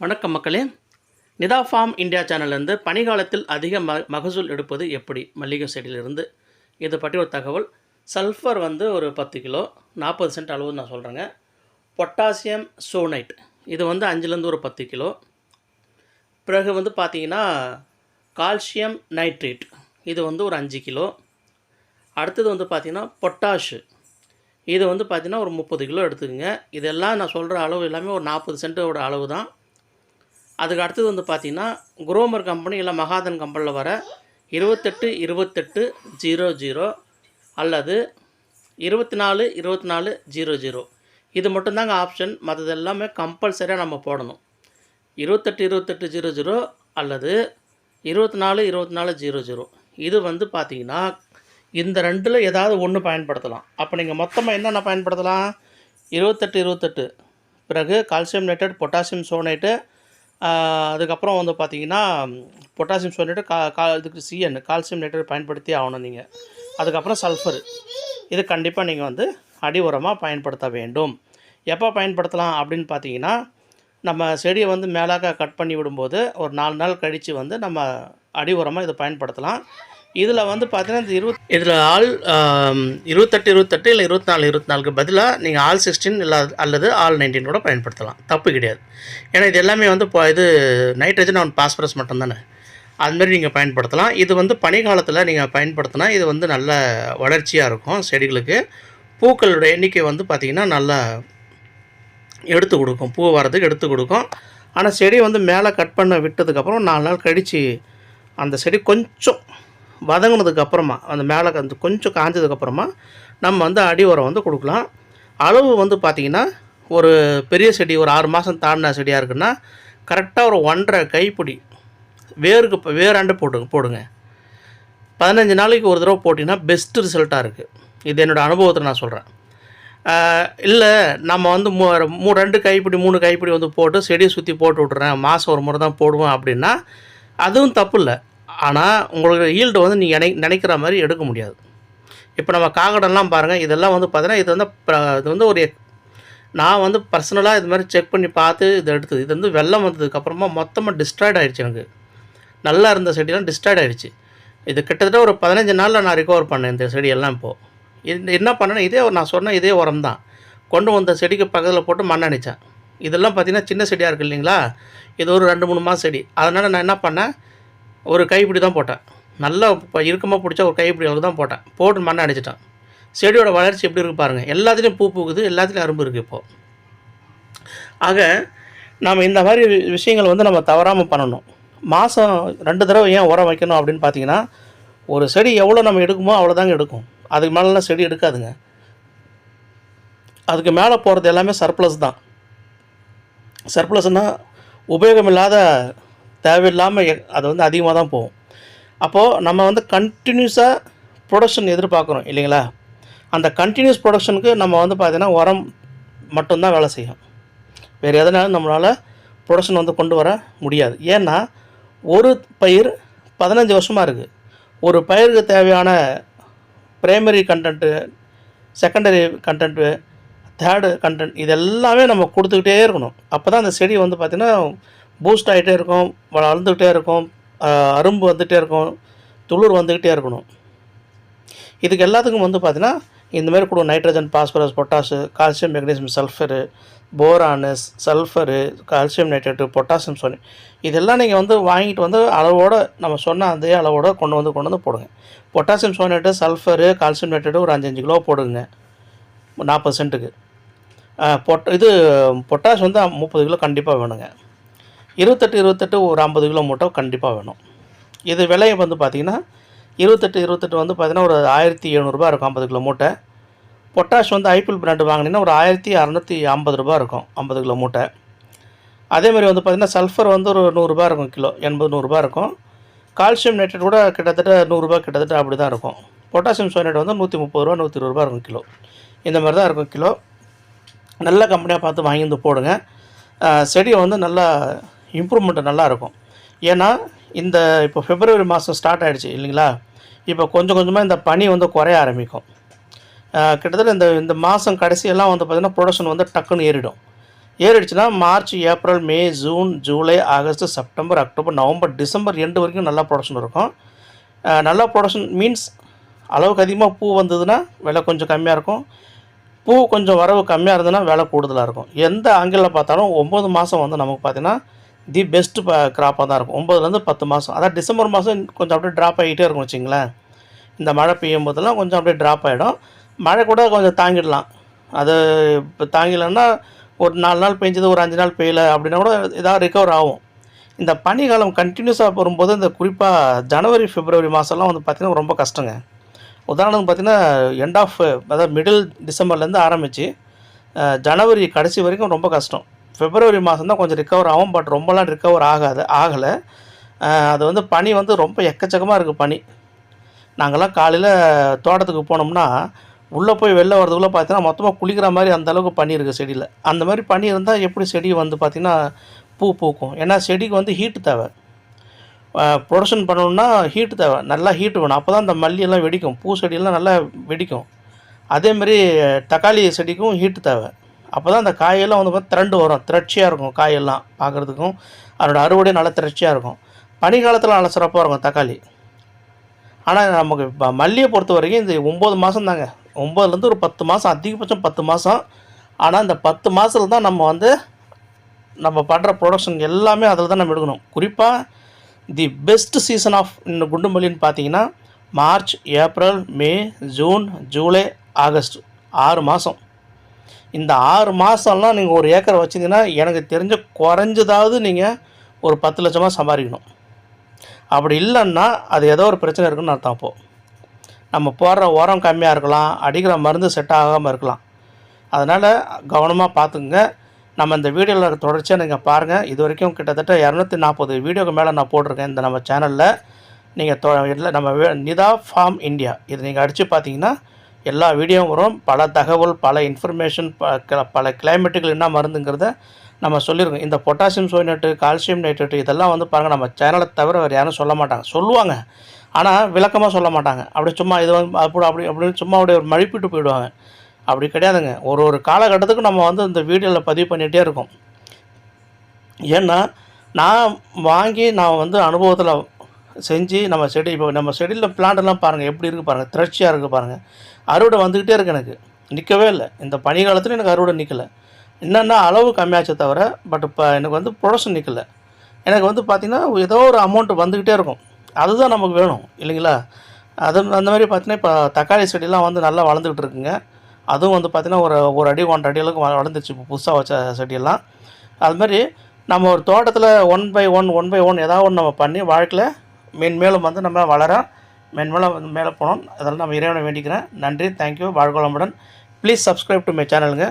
வணக்கம் மக்களே. Nitha farm India சேனல்லேருந்து பனிகாலத்தில் அதிக ம மகசூல் எடுப்பது எப்படி? மல்லிகை செடியிலிருந்து. இதை பற்றி ஒரு தகவல். சல்ஃபர் வந்து ஒரு பத்து கிலோ நாற்பது சென்ட் அளவு நான் சொல்கிறேங்க பொட்டாசியம் சோனைட். இது வந்து அஞ்சுலேருந்து ஒரு பத்து கிலோ. பிறகு வந்து பார்த்திங்கன்னா கால்சியம் நைட்ரேட். இது வந்து ஒரு அஞ்சு கிலோ. அடுத்தது வந்து பார்த்திங்கன்னா பொட்டாஷு. இது வந்து பார்த்திங்கன்னா ஒரு முப்பது கிலோ எடுத்துக்கோங்க. இதெல்லாம் நான் சொல்கிற அளவு எல்லாமே ஒரு நாற்பது சென்ட்டோட அளவு தான் அதுக்கு அடுத்தது வந்து பார்த்திங்கன்னா குரோமர் கம்பெனி இல்லை மகாதன் கம்பெனியில் வர இருபத்தெட்டு இருபத்தெட்டு ஜீரோ ஜீரோ அல்லது இருபத்தி நாலு இருபத்தி நாலு ஜீரோ ஜீரோ. இது மட்டும்தாங்க ஆப்ஷன் மற்றது எல்லாமே கம்பல்சரியாக நம்ம போடணும். இருபத்தெட்டு இருபத்தெட்டு ஜீரோ ஜீரோ அல்லது இருபத்தி நாலு இருபத்தி நாலு ஜீரோ ஜீரோ. இது வந்து பார்த்தீங்கன்னா இந்த ரெண்டில் ஏதாவது ஒன்று பயன்படுத்தலாம். அப்போ நீங்கள் மொத்தமாக என்னென்ன பயன்படுத்தலாம்? இருபத்தெட்டு இருபத்தெட்டு. பிறகு கால்சியம் நைட்ரேட் பொட்டாசியம் சோனைட்டு அதுக்கப்புறம் வந்து பார்த்தீங்கன்னா பொட்டாசியம் சோனேட்டு கா கா இதுக்கு சிஎன் கால்சியம் நைட்ரேட் பயன்படுத்தி ஆகணும் நீங்கள் அதுக்கப்புறம் சல்ஃபர். இது கண்டிப்பாக நீங்கள் வந்து அடி உரமாக பயன்படுத்த வேண்டும். எப்போ பயன்படுத்தலாம் அப்படின்னு பார்த்தீங்கன்னா நம்ம செடியை வந்து மேலாக கட் பண்ணி விடும்போது ஒரு நாலு நாள் கழித்து வந்து நம்ம அடி உரமாக இதை பயன்படுத்தலாம். இதில் வந்து பார்த்தீங்கன்னா இந்த இருபத் இதில் ஆல் இருபத்தெட்டு இருபத்தெட்டு இல்லை இருபத்தி நாலு இருபத்தி நாலுக்கு பதிலாக நீங்கள் ஆல் சிக்ஸ்டீன் இல்லை அல்லது ஆல் நைன்டீன் கூட பயன்படுத்தலாம். தப்பு கிடையாது. ஏன்னா இது எல்லாமே வந்து இப்போ இது நைட்ரஜன் அண்ட் பாஸ்பரஸ் மட்டும்தானே. அதுமாரி நீங்கள் பயன்படுத்தலாம். இது வந்து பனிகாலத்தில் நீங்கள் பயன்படுத்தினா இது வந்து நல்ல வளர்ச்சியாக இருக்கும் செடிகளுக்கு. பூக்களோட எண்ணிக்கை வந்து பார்த்திங்கன்னா நல்லா எடுத்து கொடுக்கும். பூ வரதுக்கு எடுத்து கொடுக்கும். ஆனால் செடி வந்து மேலே கட் பண்ண விட்டதுக்கப்புறம் நாலு நாள் கழித்து அந்த செடி கொஞ்சம் வதங்கினதுக்கப்புறமா அந்த மேலே கொஞ்சம் காஞ்சதுக்கப்புறமா நம்ம வந்து அடி உரம் வந்து கொடுக்கலாம். அளவு வந்து பார்த்திங்கன்னா ஒரு பெரிய செடி ஒரு ஆறு மாதம் தாண்டின செடியாக இருக்குன்னா கரெக்டாக ஒரு ஒன்றரை கைப்பிடி வேருக்கு இப்போ வேறாண்டு போட்டுங்க போடுங்க. பதினஞ்சு நாளைக்கு ஒரு தடவை போட்டிங்கன்னா பெஸ்ட் ரிசல்ட்டாக இருக்குது இது என்னோடய அனுபவத்தில் நான் சொல்கிறேன் இல்லை நம்ம வந்து மூ மூ ரெண்டு கைப்பிடி மூணு கைப்பிடி வந்து போட்டு செடியை சுற்றி போட்டு விட்றேன் மாதம் ஒரு முறை தான் போடுவேன் அப்படின்னா அதுவும் தப்பு இல்லை. ஆனால் உங்களுக்கு ஈல்டு வந்து நீங்கள் நினை நினைக்கிற மாதிரி எடுக்க முடியாது. இப்போ நம்ம காகடம்லாம் பாருங்கள் இதெல்லாம் வந்து பார்த்தீங்கன்னா இது வந்து இது வந்து ஒரு நான் வந்து பர்சனலாக இது மாதிரி செக் பண்ணி பார்த்து இது எடுத்தது. இது வந்து வெள்ளம் வந்ததுக்கப்புறமா மொத்தமாக டிஸ்ட்ராய்ட் ஆகிடுச்சு எனக்கு. நல்லா இருந்த செடியெல்லாம் டிஸ்ட்ராய்ட் ஆகிடுச்சு இது கிட்டத்தட்ட ஒரு பதினஞ்சு நாளில் நான் ரிகவர் பண்ணேன் இந்த செடியெல்லாம் இப்போது இது என்ன பண்ணேன்னா இதே நான் சொன்ன இதே உரம் தான். கொண்டு வந்த செடிக்கு பக்கத்தில் போட்டு மண் அணித்தேன் இதெல்லாம் பார்த்தீங்கன்னா சின்ன செடியாக இருக்குது இல்லைங்களா? இது ஒரு ரெண்டு மூணு மாதம் செடி. அதனால் நான் என்ன பண்ணேன்? ஒரு கைப்பிடி தான் போட்டேன். நல்லா இப்போ இறுக்கமாக பிடிச்சா ஒரு கைப்பிடி அளவுக்கு தான் போட்டேன். போட்டு மண்ணை அடிச்சிட்டேன் செடியோட வளர்ச்சி எப்படி இருக்குது பாருங்கள் எல்லாத்துலேயும் பூ பூக்குது எல்லாத்துலேயும் அரும்பு இருக்குது இப்போது ஆக நாம் இந்த மாதிரி வி- விஷயங்கள் வந்து நம்ம தவறாமல் பண்ணணும். மாதம் ரெண்டு தடவை ஏன் உரம் வைக்கணும் அப்படின்னு பார்த்தீங்கன்னா ஒரு செடி எவ்வளோ நம்ம எடுக்குமோ அவ்வளோதாங்க எடுக்கும். அதுக்கு மேலெலாம் செடி எடுக்காதுங்க. அதுக்கு மேலே போகிறது எல்லாமே சர்ப்ளஸ் தான். சர்ப்ளஸ்னால் உபயோகமில்லாத தேவையில்லாமல் அது வந்து அதிகமாக தான் போகும். அப்போது நம்ம வந்து கண்டினியூஸாக ப்ரொடக்ஷன் எதிர்பார்க்குறோம் இல்லைங்களா? அந்த கண்டினியூஸ் ப்ரொடக்ஷனுக்கு நம்ம வந்து பார்த்திங்கன்னா உரம் மட்டும்தான் வேலை செய்யும். வேறு எதனாலும் நம்மளால் ப்ரொடக்ஷன் வந்து கொண்டு வர முடியாது. ஏன்னா ஒரு பயிர் பதினஞ்சு வருஷமாக இருக்குது ஒரு பயிருக்கு தேவையான primary content secondary content third content இது எல்லாமே நம்ம கொடுத்துக்கிட்டே இருக்கணும். அப்போ தான் அந்த செடி வந்து பார்த்திங்கன்னா பூஸ்ட் ஆகிட்டே இருக்கும் வளர்ந்துக்கிட்டே இருக்கும் அரும்பு வந்துகிட்டே இருக்கும் துளிர் வந்துக்கிட்டே இருக்கணும். இதுக்கு எல்லாத்துக்கும் வந்து பார்த்தீங்கன்னா இந்தமாரி கூட nitrogen phosphorus potash calcium magnesium sulphur boron sulphur calcium nitrate potassium Sony இதெல்லாம் நீங்கள் வந்து வாங்கிட்டு வந்து அளவோடு நம்ம சொன்ன அதே அளவோடு கொண்டு வந்து கொண்டு வந்து போடுங்க. Potassium schoenite sulphur calcium nitrate ஒரு அஞ்சஞ்சு கிலோ போடுங்க. நாற்பது சென்ட்டுக்கு பொட் இது பொட்டாஷ் வந்து முப்பது கிலோ கண்டிப்பாக வேணுங்க. இருபத்தெட்டு இருபத்தெட்டு ஒரு ஐம்பது கிலோ மூட்டை கண்டிப்பாக வேணும். இது விலையை வந்து பார்த்திங்கன்னா இருபத்தெட்டு இருபத்தெட்டு வந்து பார்த்திங்கன்னா ஒரு ஆயிரத்தி எழுநூறுபா இருக்கும் ஐம்பது கிலோ மூட்டை. பொட்டாஷ் வந்து ஐபிஎல் பிராண்டு வாங்கினீங்கன்னா ஒரு ஆயிரத்தி அறநூற்றி ஐம்பது ரூபா இருக்கும் ஐம்பது கிலோ மூட்டை. அதேமாதிரி வந்து பார்த்திங்கன்னா சல்ஃபர் வந்து ஒரு நூறுரூபா இருக்கும் கிலோ எண்பது நூறுரூபா இருக்கும். கால்சியம் நைட்ரேட் கூட கிட்டத்தட்ட நூறுரூபா கிட்டத்தட்ட அப்படி தான் இருக்கும். பொட்டாசியம் சோனேட் வந்து நூற்றி முப்பது ரூபா நூற்றி இருபது ரூபா இருக்கும் கிலோ. இந்த மாதிரி தான் இருக்கும் கிலோ. நல்ல கம்பெனியாக பார்த்து வாங்கி வந்து போடுங்க செடியை வந்து நல்லா இம்ப்ரூவ்மெண்ட் நல்லாயிருக்கும். ஏன்னா இந்த இப்போ பிப்ரவரி மாதம் ஸ்டார்ட் ஆகிடுச்சு இல்லைங்களா? இப்போ கொஞ்சம் கொஞ்சமாக இந்த பனி வந்து குறைய ஆரம்பிக்கும். கிட்டத்தட்ட இந்த இந்த மாதம் கடைசியெல்லாம் வந்து பார்த்திங்கன்னா ப்ரொடக்ஷன் வந்து டக்குன்னு ஏறிடும். ஏறிடுச்சுன்னா March April May June July August September October November December end வரைக்கும் நல்லா ப்ரொடக்ஷன் இருக்கும். நல்லா ப்ரொடக்ஷன் மீன்ஸ் அளவுக்கு அதிகமாக பூ வந்ததுன்னா விலை கொஞ்சம் கம்மியாக இருக்கும். பூ கொஞ்சம் வரவு கம்மியாக இருந்ததுன்னா விலை கூடுதலாக இருக்கும். எந்த ஆங்கிளில் பார்த்தாலும் ஒம்பது மாதம் வந்து நமக்கு பார்த்தீங்கன்னா தி பெஸ்ட்டு கிராப்பாக தான் இருக்கும். ஒம்பதுலேருந்து பத்து மாதம் அதான் டிசம்பர் மாதம் கொஞ்சம் அப்படியே ட்ராப் ஆகிட்டே இருக்கும் வச்சிங்களேன். இந்த மழை பெய்யும் போதெல்லாம் கொஞ்சம் அப்படியே ட்ராப் ஆகிடும் மழை கூட கொஞ்சம் தாங்கிடலாம். அது இப்போ தாங்கிலன்னா ஒரு நாலு நாள் பெஞ்சது ஒரு அஞ்சு நாள் பெய்யல அப்படின்னா கூட ஏதாவது ரிகவர் ஆகும். இந்த பனிக்காலம் கண்டினியூஸாக வரும்போது இந்த குறிப்பாக ஜனவரி ஃபிப்ரவரி மாதம்லாம் வந்து பார்த்திங்கன்னா ரொம்ப கஷ்டங்க. உதாரணத்துக்கு பார்த்தீங்கன்னா எண்ட் ஆஃப் அதாவது மிடில் டிசம்பர்லேருந்து ஆரம்பித்து ஜனவரி கடைசி வரைக்கும் ரொம்ப கஷ்டம். பிப்ரவரி மாதம் தான் கொஞ்சம் ரிக்கவர் ஆகும் பட் ரொம்பலாம் ரிக்கவர் ஆகாது ஆகலை. அது வந்து பனி வந்து ரொம்ப எக்கச்சக்கமாக இருக்குது பனி. நாங்கள்லாம் காலையில் தோட்டத்துக்கு போனோம்னா உள்ளே போய் வெளில வரதுக்குள்ளே பார்த்தீங்கன்னா மொத்தமாக குளிக்கிற மாதிரி அந்தளவுக்கு பனி இருக்குது செடியில். அந்த மாதிரி பனி இருந்தால் எப்படி செடி வந்து பார்த்திங்கன்னா பூ பூக்கும்? ஏன்னா செடிக்கு வந்து ஹீட்டு தேவை. ப்ரொடக்ஷன் பண்ணணுன்னா ஹீட்டு தேவை. நல்லா ஹீட்டு வேணும். அப்போ தான் அந்த மல்லியெல்லாம் வெடிக்கும். பூ செடியெல்லாம் நல்லா வெடிக்கும். அதேமாரி தக்காளி செடிக்கும் ஹீட்டு தேவை. அப்போ தான் அந்த காயெல்லாம் வந்து பார்த்தா திரண்டு வரும். திரட்சியாக இருக்கும் காயெல்லாம் பார்க்குறதுக்கும் அதோடய அறுவடை நல்லா திரட்சியாக இருக்கும். பனிக்காலத்தில் நல்லா சிறப்பாக இருக்கும் தக்காளி. ஆனால் நமக்கு இப்போ மல்லியை பொறுத்த வரைக்கும் இந்த ஒம்பது மாதம் தாங்க. ஒம்பதுலேருந்து ஒரு பத்து மாதம் அதிகபட்சம் பத்து மாதம் ஆனால் இந்த பத்து மாதத்துல தான் நம்ம வந்து நம்ம பண்ணுற ப்ரொடக்ஷன் எல்லாமே அதில் தான் நம்ம எடுக்கணும். குறிப்பாக தி பெஸ்ட் சீசன் ஆஃப் இந்த குண்டு மல்லின்னு பார்த்தீங்கன்னா March April May June July August ஆறு மாதம் இந்த ஆறு மாதம்லாம் நீங்கள் ஒரு ஏக்கரை வச்சிங்கன்னா எனக்கு தெரிஞ்ச குறைஞ்சதாவது நீங்கள் ஒரு பத்து லட்சமாக சம்பாதிக்கணும். அப்படி இல்லைன்னா அது ஏதோ ஒரு பிரச்சனை இருக்குன்னு அர்த்தம் அப்போது நம்ம போடுற உரம் கம்மியாக இருக்கலாம் அடிக்கிற மருந்து செட் ஆகாமல் இருக்கலாம். அதனால் கவனமாக பார்த்துக்குங்க நம்ம இந்த வீடியோவில் தொடர்ச்சியாக நீங்கள் பாருங்கள் இது வரைக்கும் கிட்டத்தட்ட இரநூத்தி நாற்பது வீடியோக்கு மேலே நான் போட்டிருக்கேன் இந்த நம்ம சேனலில். நீங்கள் தொ இல்லை நம்ம நிதா ஃபார்ம் இந்தியா. இது நீங்கள் அடித்து பார்த்தீங்கன்னா எல்லா வீடியோவும் வரும். பல தகவல் பல இன்ஃபர்மேஷன் ப க- பல கிளைமேட்டுகள் என்ன மருந்துங்கிறத நம்ம சொல்லியிருக்கோம் இந்த பொட்டாசியம் சோனேட்டு கால்சியம் நைட்ரேட்டு இதெல்லாம் வந்து பாருங்கள் நம்ம சேனலை தவிர வேறு யாரும் சொல்ல மாட்டாங்க. சொல்லுவாங்க. ஆனால் விளக்கமாக சொல்ல மாட்டாங்க. அப்படி சும்மா இது வந்து அப்படி அப்படி அப்படின்னு சும்மா அப்படியே ஒரு மழிப்பிட்டு போயிடுவாங்க. அப்படி கிடையாதுங்க. ஒரு ஒரு காலகட்டத்துக்கு நம்ம வந்து இந்த வீடியோவில் பதிவு பண்ணிகிட்டே இருக்கோம். ஏன்னா நான் வாங்கி நான் வந்து அனுபவத்தில் செஞ்சு நம்ம செடி இப்போ நம்ம செடியில் பிளான்ட்லாம் பாருங்கள் எப்படி இருக்குது பாருங்கள் திரட்சியாக இருக்குது பாருங்கள் அறுவடை வந்துக்கிட்டே இருக்கு எனக்கு. நிற்கவே இல்லை. இந்த பனி காலத்தில் எனக்கு அறுவடை நிற்கலை என்னென்னா அளவு கம்மியாச்சே தவிர பட் இப்போ எனக்கு வந்து ப்ரொடக்ஷன் நிற்கலை எனக்கு வந்து பார்த்திங்கன்னா ஏதோ ஒரு அமௌண்ட் வந்துக்கிட்டே இருக்கும். அதுதான் நமக்கு வேணும் இல்லைங்களா? அது அந்த மாதிரி பார்த்தீங்கன்னா இப்போ தக்காளி செடிலாம் வந்து நல்லா வளர்ந்துக்கிட்டு இருக்குங்க. அதுவும் வந்து பார்த்திங்கன்னா ஒரு ஒரு அடி ஒன்றரை அடி அளவுக்கு வ- வளர்ந்துச்சு இப்போ புதுசாக வச்ச செடியெல்லாம். அது மாதிரி நம்ம ஒரு தோட்டத்தில் one by one one by one ஏதாவது ஒன்று நம்ம பண்ணி வாழ்க்கையில் மென்மேலும் வந்து நம்ம வளர மென்மேலும் வந்து மேலே போகணும். அதெல்லாம் நம்ம இறைவனை வேண்டிக்கிறேன். நன்றி தேங்க்யூ வாழ்கோளமுடன். Please subscribe to my சேனலுங்க